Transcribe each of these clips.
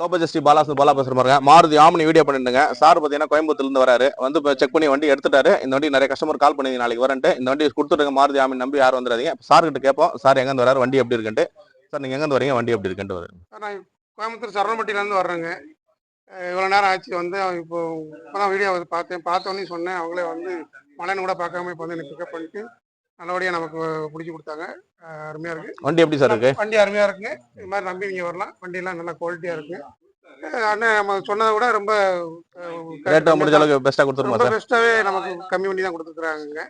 Low ஜஸ்டி பாலாசன் Bala பேசுற பாருங்க Maruti Omni video பண்ணிட்டுங்க சார் பார்த்தீங்கன்னா கோயம்புத்தூர்லேருந்து வராரு. வந்து இப்போ செக் பண்ணி வண்டி எடுத்துட்டாரு. இந்த வண்டி நிறைய கஸ்டமர் கால் பண்ணி நாளைக்கு வரேன்ட்டு. இந்த வண்டி கொடுத்துருங்க மாருதி ஆமி நம்பி யாரும் வந்துடாதீங்க. சார் கிட்ட கேட்போம். சார் எங்கேருந்து வராரு? வண்டி எப்படி இருக்குன்ட்டு. சார் நீங்க எங்கேருந்து வரீங்க? வண்டி எப்படி இருக்குன்ட்டு வருது சார் நான் கோயம்புத்தூர் சரவணப்பட்டியிலேருந்து வர்றேங்க. இவ்வளோ நேரம் ஆச்சு. வந்து இப்போ இப்போ தான் வீடியோ பார்த்தேன். பார்த்தோன்னே சொன்னேன். அவங்களே வந்து மழைன்னு கூட பார்க்காம இப்போ வந்து எனக்கு பிக்கப் பண்ணிட்டு நல்லபடியாக நமக்கு பிடிச்சி கொடுத்தாங்க. அஹ் அருமையா இருக்கு. வண்டி எப்படி சார் இருக்கு? வண்டி அருமையா இருக்குங்க இது மாதிரி நம்பி நீங்க வரலாம். வண்டியெல்லாம் நல்லா குவாலிட்டியா இருக்கு. அஹ் அண்ணன் நம்ம சொன்னதை விட ரொம்ப ரேட்டு முடிஞ்ச அளவுக்கு பெஸ்ட்டாக கொடுத்துருமா ரொம்ப சார்? பெஸ்ட்டாவே நமக்கு கம்மி பண்ணி தான் கொடுத்துருக்காங்க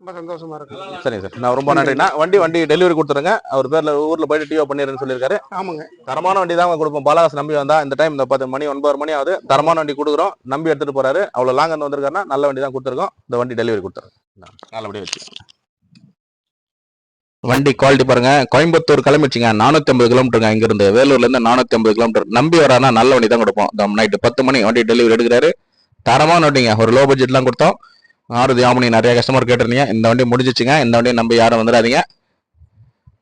ரொம்ப சந்தோஷமா இருக்கு. சரிங்க சார். நான் ரொம்ப நன்றிண்ணா. வண்டி வண்டி டெலிவரி கொடுத்துருங்க. அவர் பேர்ல ஊர்ல போயிட்டு டிஓ பண்ணிடுறேன்னு சொல்லியிருக்காரு. ஆமாங்க. தரமான வண்டி தான் கொடுப்போம். பாலாஸ் நம்பி வந்தா இந்த டைம் இந்த பத்து மணி ஒன்பது மணி ஆகுது. தரமான வண்டி கொடுக்குறோம். நம்பி எடுத்துட்டு போறாரு. அவ்வளவு லாங் இருந்து வந்திருக்காருன்னா நல்ல வண்டி தான் கொடுத்துருக்கோம். இந்த வண்டி டெலிவரி கொடுத்துருங்க நல்லபடியா வச்சு வண்டி குவாலிட்டி பாருங்க. கோயம்புத்தூர் கிளம்பிடுச்சிங்க நானூத்தி ஐம்பது கிலோமீட்டருங்க இங்கிருந்து. வேலூர்ல இருந்து நானூத்தி ஐம்பது கிலோமீட்டர். நம்பி வரானா நல்ல வண்டி தான் கொடுப்போம். நைட்டு பத்து மணி வண்டி டெலிவரி எடுக்கிறாரு. தரமான வண்டிங்க. ஒரு லோ பட்ஜெட்லாம் கொடுத்தோம். ஆறுதி ஆமணி நிறைய கஸ்டமர் கேட்டிருந்தீங்க. இந்த வண்டி முடிஞ்சிச்சுங்க. இந்த வண்டியை நம்பி யாரும் வந்துடாதீங்க.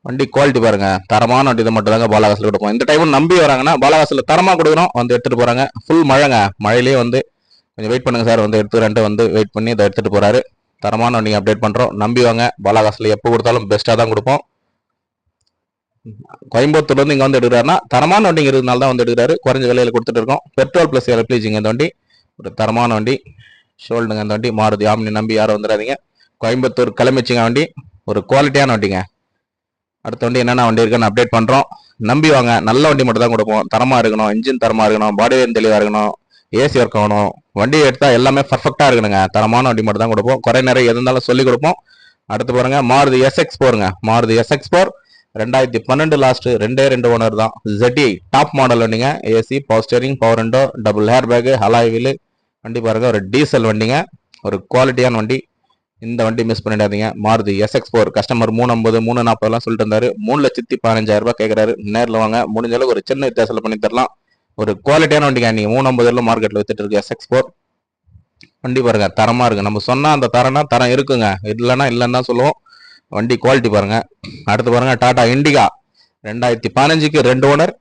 வண்டி குவாலிட்டி பாருங்க. தரமான வண்டி தான் மட்டும் தாங்க பாலாகாசில் கொடுப்போம். இந்த டைம் நம்பி வராங்கன்னா பாலாகாசில் தரமாக கொடுக்குறோம் வந்து எடுத்துட்டு போறாங்க. ஃபுல் மழைங்க. மழையிலேயே வந்து கொஞ்சம் வெயிட் பண்ணுங்க சார். வந்து எடுத்துக்கிறேன்ட்டு வந்து வெயிட் பண்ணி இதை எடுத்துட்டு போறாரு. தரமான வண்டிங்க அப்டேட் பண்ணுறோம் நம்பி வாங்க. பாலாகாசில் எப்போ கொடுத்தாலும் பெஸ்ட்டாக தான் கொடுப்போம். கோயம்புத்தூர்லேருந்து இங்கே வந்து எடுக்கிறாருன்னா தரமான வண்டிங்க இருக்கிறதுனால தான் வந்து எடுக்கிறாரு. குறைஞ்ச விலையில் கொடுத்துட்டு இருக்கோம். பெட்ரோல் ப்ளஸ் எலக்ட்ரிஜிங்க இந்த வண்டி. ஒரு தரமான வண்டி. ஷோல்டுங்க இந்த வண்டி. மாருதி ஆம்னி நம்பி யாரும் வந்துடாதீங்க. கோயம்புத்தூர் கிளம்பிச்சிங்க வண்டி. ஒரு குவாலிட்டியான வண்டிங்க. அடுத்த வண்டி என்னென்ன வண்டி இருக்குன்னு அப்டேட் பண்ணுறோம் நம்பி வாங்க. நல்ல வண்டி மட்டும் தான் கொடுப்போம். தரமாக இருக்கணும். இன்ஜின் தரமாக இருக்கணும். பாடி வேன் தெளிவாக இருக்கணும். ஏசி ஒர்க் ஆகணும். வண்டி எடுத்தால் எல்லாமே பர்ஃபெக்டாக இருக்கணுங்க. தரமான வண்டி மட்டும் தான் கொடுப்போம். குறை நிறைய எது இருந்தாலும் சொல்லி கொடுப்போம். அடுத்து பாருங்க மாருதி எஸ்எக்ஸ் போருங்க. மாருதி எஸ்எக்ஸ் போர் ரெண்டாயிரத்தி பன்னெண்டு லாஸ்ட் ரெண்டே ரெண்டு ஓனர் தான். ZDI டாப் மாடல் வண்டிங்க. ஏசி பவர் ஸ்டேரிங் பவர் ரெண்டோ double air bag alloy wheel வண்டி பாருங்க ஒரு டீசல் வண்டிங்க. ஒரு குவாலிட்டியான வண்டி. இந்த வண்டி மிஸ் பண்ணிடாதீங்க. மாருதி எஸ்எக்ஸ் ஃபோர் கஸ்டமர் மூணு ஐம்பது மூணு நாற்பதுலாம் சொல்லிட்டு இருந்தாரு. மூணு லட்சத்தி பதினஞ்சாயிரம் ரூபாய் நேரில் வாங்க. முடிஞ்ச அளவுக்கு ஒரு சின்ன வித்தியாசத்தில் பண்ணி தரலாம். ஒரு குவாலிட்டியான வண்டிங்க. நீங்கள் மூணு ஐம்பதுல மார்க்கெட்டில் வித்துட்டு இருக்கு எஸ்எக்ஸ் ஃபோர் வண்டி பாருங்க தரமாக இருக்குது நம்ம சொன்னால் அந்த தரம்னா தரம் இருக்குங்க. இல்லைன்னா இல்லைன்னு தான் சொல்லுவோம். வண்டி குவாலிட்டி பாருங்க. அடுத்து பாருங்க டாடா இண்டிகா ரெண்டாயிரத்தி பதினஞ்சுக்கு ரெண்டு ஓனர்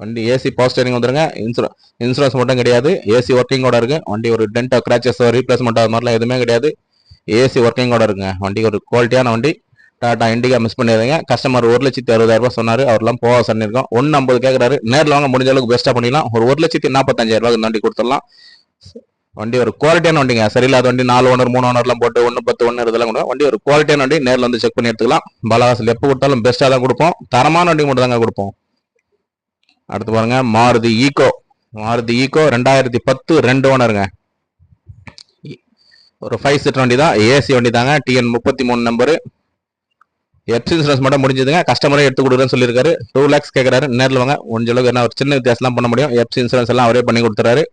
வண்டி ஏசி பவர் ஸ்டேரிங் வந்துருங்க. இன்சூரன்ஸ் இன்சூரன்ஸ் மட்டும் கிடையாது. ஏசி ஒர்க்கிங்கோட இருக்கு. வண்டி ஒரு டென்ட் கிராச்சஸோ ரீப்ளேஸ்மெண்ட் அது மாதிரிலாம் எதுவுமே கிடையாது. ஏசி ஒர்க்கிங்கோட இருக்குங்க. வண்டி ஒரு குவாலிட்டியான வண்டி. டாடா இண்டிகா மிஸ் பண்ணிடுறீங்க கஸ்டமர் ஒரு லட்சத்தி அறுபதாயிரம் ரூபாய் சொன்னாரு. அவர்லாம் போக சொன்னிருக்கோம் ஒன்று ஐம்பது கேட்குறாரு நேரில் வாங்க முடிஞ்ச அளவுக்கு பெஸ்ட்டாக பண்ணிடலாம். ஒரு ஒரு லட்சத்தி நாற்பத்தஞ்சாயிரம் இந்த வண்டி கொடுத்துடலாம். வண்டி ஒரு குவாலிட்டியான வண்டிங்க. சரியில்லாத வண்டி நாலு ஓனர் மூணு ஓனர்லாம் போட்டு ஒன்று பத்து ஒன்று இதெல்லாம் கூட வண்டி ஒரு குவாலிட்டியான வண்டி. நேரில் வந்து செக் பண்ணி எடுத்துக்கலாம். பலகாசில் எப்போ கொடுத்தாலும் பெஸ்ட்டாக தான் கொடுப்போம். தரமான வண்டி மட்டும் தாங்க கொடுப்போம். அடுத்து பாருங்க. மாருதி ஈகோ மாருதி ஈகோ ரெண்டாயிரத்தி பத்து ரெண்டு ஓனருங்க ஒரு ஃபைவ் சீட் வண்டி தான் ஏசி வண்டி தாங்க டிஎன் முப்பத்தி மூணு நம்பரு எப்சி இன்சூரன்ஸ் மட்டும் முடிஞ்சதுங்க. கஸ்டமரே எடுத்து கொடுக்குறேன்னு சொல்லியிருக்காரு. டூ லேக்ஸ் கேட்குறாரு நேரில் வாங்க. முடிஞ்ச அளவுக்கு என்ன ஒரு சின்ன வித்தியாசம்லாம் பண்ண முடியும். எப்சி இன்சூரன்ஸ் எல்லாம் அவரே பண்ணி கொடுத்துறாரு.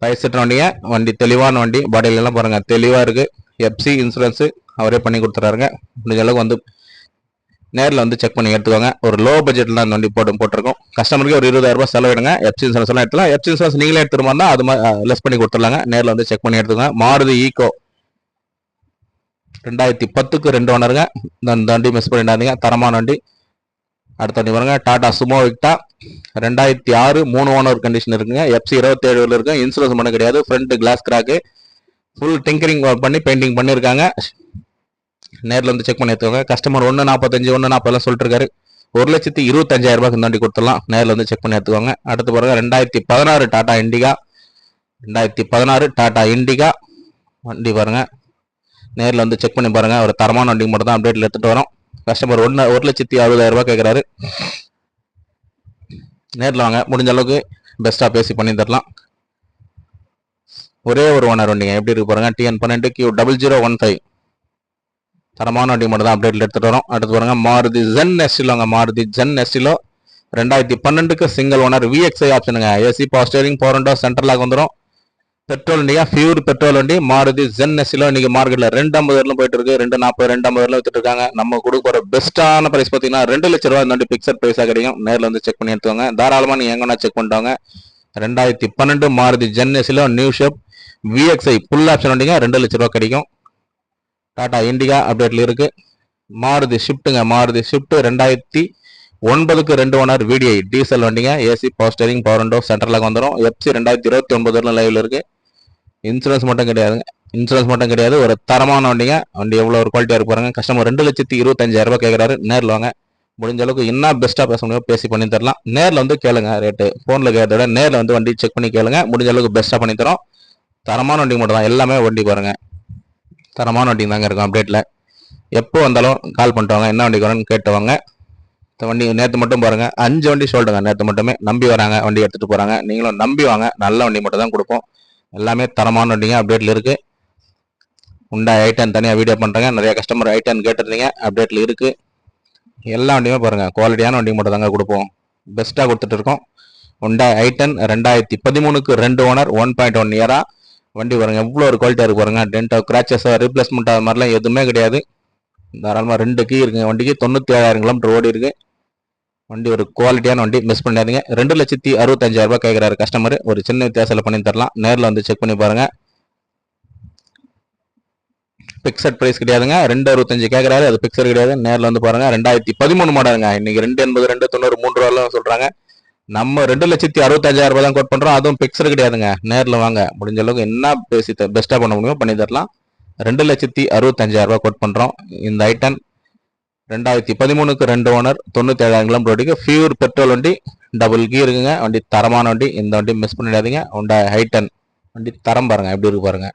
ஃபைவ் வண்டிங்க வண்டி தெளிவான வண்டி. பாடியிலலாம் எல்லாம் தெளிவாக இருக்குது இருக்கு. எப்சி இன்சூரன்ஸு அவரே பண்ணி கொடுத்துறாருங்க. முடிஞ்ச அளவுக்கு வந்து நேரில் வந்து செக் பண்ணி எடுத்துக்கோங்க. ஒரு லோ பட்ஜெட்டில் அந்த வண்டி போட்டு போட்டிருக்கோம். கஸ்டமருக்கு ஒரு இருபதாயிரம் ரூபாய் செலவிடுங்க எப்சி இன்சூரன்ஸ் எல்லாம் எடுத்துலாம் எப்சி இன்சூரன்ஸ் நீங்களே எடுத்துருமா இருந்தால் அது லெஸ் பண்ணி கொடுத்துடலாங்க. நேரில் வந்து செக் பண்ணி எடுத்துக்கோங்க. மாருதி ஈகோ ரெண்டாயிரத்தி பத்துக்கு ரெண்டு ஓனருங்க. இந்த வண்டி மிஸ் பண்ணிடாதீங்க. தரமான வண்டி. அடுத்த வண்டி பாருங்க. Tata Sumo Victa. ரெண்டாயிரத்தி ஆறு மூணு ஓனர் கண்டிஷன் இருக்குங்க. எஃப்சி இருபத்தேழு இருக்கு இன்சூரன்ஸ் பண்ண கிடையாது. Front glass crack full tinkering பண்ணி பெயிண்டிங் பண்ணியிருக்காங்க. நேரில் வந்து செக் பண்ணி எடுத்துக்கோங்க கஸ்டமர் ஒன்று நாற்பத்தஞ்சு ஒன்று நாற்பதுலாம் சொல்லிட்டுருக்காரு. ஒரு லட்சத்தி இருபத்தஞ்சாயிரம் ரூபாய்க்கு தாண்டி கொடுத்துடலாம். நேரில் வந்து செக் பண்ணி எடுத்துக்கோங்க அடுத்து பாருங்க. ரெண்டாயிரத்தி பதினாறு டாடா இண்டிகா. ரெண்டாயிரத்தி பதினாறு டாடா இண்டிகா. வண்டி பாருங்க. நேரில் வந்து செக் பண்ணி பாருங்கள் ஒரு தரமான வண்டி மட்டும் தான் அப்டேட்ல எடுத்துகிட்டு வரோம். கஸ்டமர் ஒன்று ஒரு லட்சத்தி அறுபதாயிரம் கேட்குறாரு நேரில் வாங்க. முடிஞ்ச அளவுக்கு பெஸ்ட்டாக பேசி பண்ணி தரலாம். ஒரே ஒரு ஓனர் வண்டிங்க. எப்படி இருக்கு பாருங்கள் டிஎன் பன்னெண்டு Q double zero one five தரமான வண்டி மட்டும் தான் அப்டேட்டில் எடுத்துகிட்டு வரோம். அடுத்து பாருங்கள் மாருதி ஜென் எஸ்டிலோங்க மாருதி ஜென் எஸ்டிலோ ரெண்டாயிரத்தி பன்னெண்டுக்கு சிங்கிள் ஓனர் விஎக்ஸ்ஐ ஆப்ஷனுங்க ஏசி பவர் ஸ்டேரிங் பவர் வந்துடும் பெட்ரோல் வண்டியா பியூர் பெட்ரோல் வண்டி மாறுதி ஜென் எஸ்டிலோ இன்னைக்கு மார்க்கெட்ல ரெண்டு ஐம்பது வரலும் போயிட்டு இருக்கு. ரெண்டு நாற்பது ரெண்டு ஐம்பது வித்துட்டு இருக்காங்க. நம்ம கொடுக்க போற பெஸ்ட்டான பிரைஸ் பார்த்தீங்கன்னா ரெண்டு லட்ச ரூபா இந்த வண்டி பிக்சர் பிரைஸாக கிடைக்கும். நேரில் வந்து செக் பண்ணி எடுத்துவாங்க தாராளமாக நீங்க எங்கன்னா செக் பண்ணிட்டாங்க ரெண்டாயிரத்தி பன்னெண்டு Maruti Zen Estilo new shape VXI full option வண்டிங்க ரெண்டு லட்ச ரூபா கிடைக்கும். டாடா இண்டிகா அப்டேட்ல இருக்கு. மாருதி ஷிஃப்ட்டுங்க மாருதி ஷிஃப்ட் ரெண்டாயிரத்தி ஒன்பதுக்கு ரெண்டு ஓனர் விடிஐ டீசல் வண்டிங்க. AC power steering power window சென்ட்ரலாக வந்துடும் எஃப்சி ரெண்டாயிரத்தி இருபத்தி ஒன்பது லைவ்ல இருக்கு. இன்சூரன்ஸ் மட்டும் கிடையாதுங்க. இன்சூரன்ஸ் மட்டும் கிடையாது. ஒரு தரமான வண்டிங்க. வண்டி எவ்வளோ ஒரு குவாலிட்டியாக இருக்கு பாருங்க. கஸ்டமர் ரெண்டு லட்சத்தி இருபத்தஞ்சாயிரம் ரூபாய் கேட்குறாரு நேரில் வாங்க முடிஞ்ச அளவுக்கு என்ன பெஸ்ட்டாக பேச முடியும் பேசி பண்ணி தரலாம். நேரில் வந்து கேளுங்க ரேட்டு ஃபோனில் கேட்கறத விட நேரில் வந்து வண்டி செக் பண்ணி கேளுங்க. முடிஞ்ச அளவுக்கு பெஸ்ட்டாக பண்ணி தரோம். தரமான வண்டி மட்டும் தான். எல்லாமே வண்டி பாருங்க. தரமான வண்டி தாங்க இருக்கும் அப்டேட்டில் எப்போ வந்தாலும் கால் பண்ணிட்டு வாங்க என்ன வண்டி வரணும்னு கேட்டு வாங்க இந்த வண்டி நேற்று மட்டும் பாருங்கள் அஞ்சு வண்டி சொல்லிட்டுங்க நேற்று மட்டுமே. நம்பி வராங்க. வண்டி எடுத்துகிட்டு போகிறாங்க நீங்களும் நம்பி வாங்க. நல்ல வண்டி மட்டும் தான் கொடுப்போம். எல்லாமே தரமான வண்டிங்க அப்டேட்டில் இருக்குது உண்டா ஐட்டன் தனியாக வீடியோ பண்ணுறேங்க நிறைய கஸ்டமர் ஐட்டன் கேட்டிருந்தீங்க அப்டேட்டில் இருக்குது எல்லா வண்டியுமே பாருங்கள் குவாலிட்டியான வண்டி மட்டும் தாங்க கொடுப்போம். பெஸ்ட்டாக கொடுத்துட்டு இருக்கோம். உண்டா ஐட்டன் ரெண்டாயிரத்தி பதிமூணுக்கு ரெண்டு ஓனர் ஒன் பாயிண்ட் ஒன் இயராக வண்டி பாருங்க எவ்வளோ ஒரு குவாலிட்டியாக இருக்கு பாருங்க. டென்டோ கிராச்சஸ் ரீப்ளேஸ்மெண்ட் அது மாதிரிலாம் எதுவுமே கிடையாது. தாராளமாக ரெண்டு கீ இருக்குங்க வண்டிக்கு. தொண்ணூற்றி ஏழாயிரம் கிலோமீட்டர் ஓடி இருக்குது வண்டி ஒரு குவாலிட்டியான வண்டி மிஸ் பண்ணாதீங்க ரெண்டு லட்சத்தி அறுபத்தஞ்சாயிரம் ரூபாய் கேட்குறாரு கஸ்டமர் ஒரு சின்ன வித்தியாசத்தில் பண்ணி தரலாம். நேரில் வந்து செக் பண்ணி பாருங்க. பிக்சட் ப்ரைஸ் கிடையாதுங்க. ரெண்டு அறுபத்தஞ்சு கேட்குறாரு அது பிக்சர் கிடையாது. நேரில் வந்து பாருங்க. ரெண்டாயிரத்தி பதிமூணு மாடலுங்க இன்னைக்கு ரெண்டு எண்பது ரெண்டு தொண்ணூறு மூன்று ரூபாய் சொல்றாங்க. நம்ம ரெண்டு லட்சத்தி அறுபத்தஞ்சாயிரம் ரூபாய் தான் கோட் பண்றோம். அதுவும் பிக்சர் கிடையாதுங்க. நேரில் வாங்க. முடிஞ்ச அளவுக்கு என்ன பேசி பெஸ்ட்டாக பண்ண முடியுமோ பண்ணி தரலாம். ரெண்டு லட்சத்தி அறுபத்தஞ்சாயிரம் ரூபாய் கோட் பண்றோம். இந்த ஐட்டன் ரெண்டாயிரத்தி பதிமூணுக்கு ரெண்டு ஓனர் தொண்ணூத்தி ஏழாயிரம் கிலோமீட்டர் வண்டிக்கு ஃபியூர் பெட்ரோல் வண்டி டபுள் கீ இருக்குங்க. வண்டி தரமான வண்டி இந்த வண்டி மிஸ் பண்ணிடாதீங்க. உண்டா ஹைட்டன் வண்டி தரம் பாருங்க எப்படி இருக்கு பாருங்க.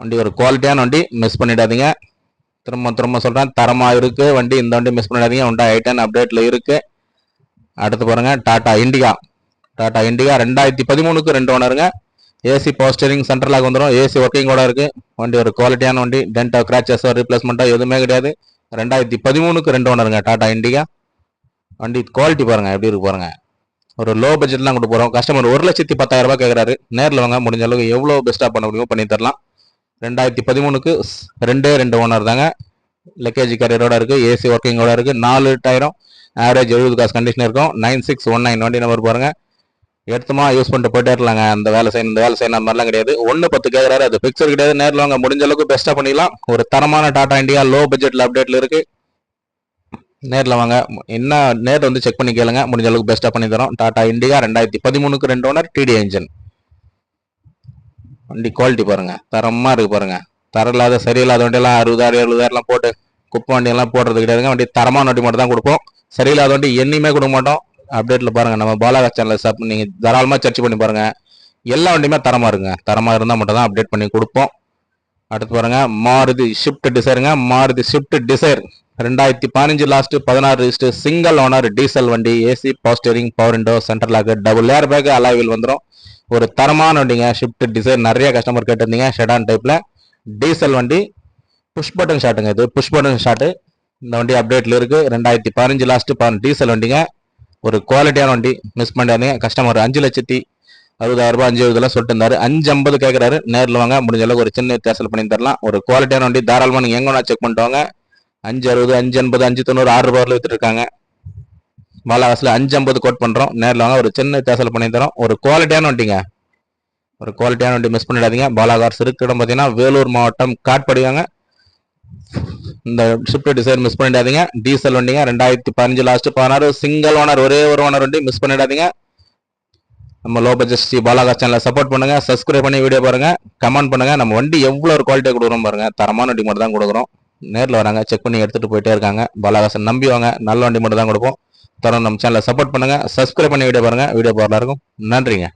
வண்டி ஒரு குவாலிட்டியான வண்டி மிஸ் பண்ணிடாதீங்க. திரும்ப திரும்ப சொல்றேன் தரமா இருக்கு வண்டி இந்த வண்டி மிஸ் பண்ணிடாதீங்க. உண்டா ஹைட்டன் அப்டேட்ல இருக்கு. அடுத்து பாருங்க டாடா இண்டிகா டாடா இண்டிகா ரெண்டாயிரத்தி பதிமூணுக்கு ரெண்டு ஓனருங்க ஏசி பவர் சென்ட்ரலாக வந்துடும் ஏசி ஒர்க்கிங்கோட இருக்குது வண்டி ஒரு குவாலிட்டியான வண்டி. டென்டோ கிராச்சஸோ ரீப்ளேஸ்மெண்ட்டோ எதுவுமே கிடையாது. ரெண்டாயிரத்தி பதிமூணுக்கு ரெண்டு ஓனருங்க. டாடா இண்டிகா. வண்டி குவாலிட்டி பாருங்கள் எப்படி இருக்கு பாருங்கள் ஒரு லோ பட்ஜெட்லாம் கொண்டு போகிறோம் கஸ்டமர் ஒரு லட்சத்தி பத்தாயிரரூபா கேட்குறாரு நேரில் வாங்க முடிஞ்ச அளவுக்கு எவ்வளோ பெஸ்ட்டாக பண்ண முடியுமோ பண்ணி தரலாம். ரெண்டாயிரத்தி பதிமூணுக்கு ரெண்டே ரெண்டு ஓனர் தாங்க. லக்கேஜ் கரியரோட இருக்குது ஏசி ஒர்க்கிங்கோட இருக்குது நாலு டயரும் ஆவரேஜ் எழுபது காசு கண்டிஷன் இருக்கும். நைன் சிக்ஸ் ஒன் நைன் வண்டி நம்பர் பாருங்க. எடுத்துமா? யூஸ் பண்ணிட்டு போயிட்டே இருக்கலாங்க. அந்த வேலை செய்யணும் இந்த வேலை செய்யணும் அந்த மாதிரிலாம் கிடையாது. ஒன்று பத்து கேட்குறாரு அது பிக்சர் கிடையாது. நேரில் வாங்க முடிஞ்ச அளவுக்கு பெஸ்ட்டாக பண்ணிடலாம். ஒரு தரமான டாடா இண்டியா லோ பட்ஜெட்டில் அப்டேட்டில் இருக்குது நேரில் வாங்க. என்ன நேரில் வந்து செக் பண்ணி கேளுங்க. முடிஞ்ச அளவுக்கு பெஸ்ட்டாக பண்ணி தரோம். டாடா இண்டியா ரெண்டாயிரத்தி பதிமூணுக்கு ரெண்டு ஓனர் டிடி இன்ஜின் வண்டி குவாலிட்டி பாருங்கள் தரமாக இருக்குது பாருங்கள் தரம் இல்லாத சரியில்லாத வண்டியெல்லாம் அறுபதாயிரம் எழுபதாயிரம்லாம் போட்டு குப்பை வண்டியெல்லாம் போடுறது கிடையாதுங்க. வண்டி தரமான வண்டி மட்டும் தான் கொடுப்போம். சரியில்லாத வண்டி என்னையுமே கொடுக்க மாட்டோம். அப்டேட்டில் பாருங்கள் நம்ம பாலாகா சேனலில் சப் நீங்கள் தாராளமாக சர்ச் பண்ணி பாருங்கள் எல்லா வண்டியுமே தரமாக இருங்க. தரமாக இருந்தால் மட்டும் தான் அப்டேட் பண்ணி கொடுப்போம். அடுத்து பாருங்கள் மாருதி ஷிஃப்ட் டிசைருங்க மாருதி ஷிஃப்ட் டிசைர் ரெண்டாயிரத்தி பதினஞ்சு லாஸ்ட் பதினாறு லிஸ்ட் சிங்கிள் ஓனர் டீசல் வண்டி AC power steering power window central lock double air bag அலாவில் வந்துடும் ஒரு தரமான வண்டிங்க ஷிஃப்ட் டிசைர் நிறைய கஸ்டமர் கேட்டிருந்தீங்க ஷெடான் டைப்பில் டீசல் வண்டி புஷ் பட்டன் ஷாட்டுங்க இது. புஷ் பட்டன் ஷாட்டு இந்த வண்டி அப்டேட்டில் இருக்குது ரெண்டாயிரத்தி பதினஞ்சு லாஸ்ட் டீசல் வண்டிங்க. ஒரு குவாலிட்டியான வண்டி மிஸ் பண்ணிடாதீங்க. கஸ்டமர் அஞ்சு லட்சத்தி அறுபதாயிரம் ரூபாய் அஞ்சு இதெல்லாம் சொல்லிட்டு இருந்தாரு. அஞ்சு ஐம்பது கேட்கறாரு நேரில் வாங்க முடிஞ்ச அளவுக்கு ஒரு சின்ன வித்தியாசம் பண்ணி தரலாம். ஒரு குவாலிட்டியான வண்டி தாராளமாக நீங்கள் எங்கே செக் பண்ணிட்டு வாங்க. அஞ்சு அறுபது அஞ்சு எண்பது அஞ்சு தொண்ணூறு ஆறு ரூபாயில் வித்துட்டு இருக்காங்க. அஞ்சு ஐம்பது கோட் பண்ணுறோம் நேரில் வாங்க ஒரு சின்ன வித்தியாசம் பண்ணி தரோம். ஒரு குவாலிட்டியான வண்டிங்க. ஒரு குவாலிட்டியான வண்டி மிஸ் பண்ணிடாதீங்க. பாலாகார்ஸ் சிறுக்கிடம் இடம் பார்த்தீங்கன்னா வேலூர் மாவட்டம் காட்படிவாங்க இந்த ஷிஃப்ட் டிசைன் மிஸ் பண்ணிடாதீங்க. டீசல் வண்டிங்க ரெண்டாயிரத்தி பதினஞ்சு லாஸ்ட் பதினாறு. சிங்கிள் ஓனர் ஒரே ஒரு ஓனர் வண்டி மிஸ் பண்ணிடாதீங்க. நம்ம லோ பட்ஜெட் ஸ்ரீ பாலாகா சேனலை சப்போர்ட் பண்ணுங்க சப்ஸ்கிரைப் பண்ணி வீடியோ பாருங்க கமெண்ட் பண்ணுங்க. நம்ம வண்டி எவ்வளோ ஒரு குவாலிட்டியாக கொடுக்குறோம் பாருங்க. தரமான வண்டி மட்டும் தான் கொடுக்குறோம். நேரில் வராங்க செக் பண்ணி எடுத்துட்டு போயிட்டே இருக்காங்க. பாலாகாசன் நம்பி வாங்க நல்ல வண்டி மட்டும் தான் கொடுப்போம். தரம் நம்ம சேனலை சப்போர்ட் பண்ணுங்க சப்ஸ்கிரைப் பண்ணி வீடியோ பாருங்க. வீடியோ எல்லாருக்கும் நன்றிங்க.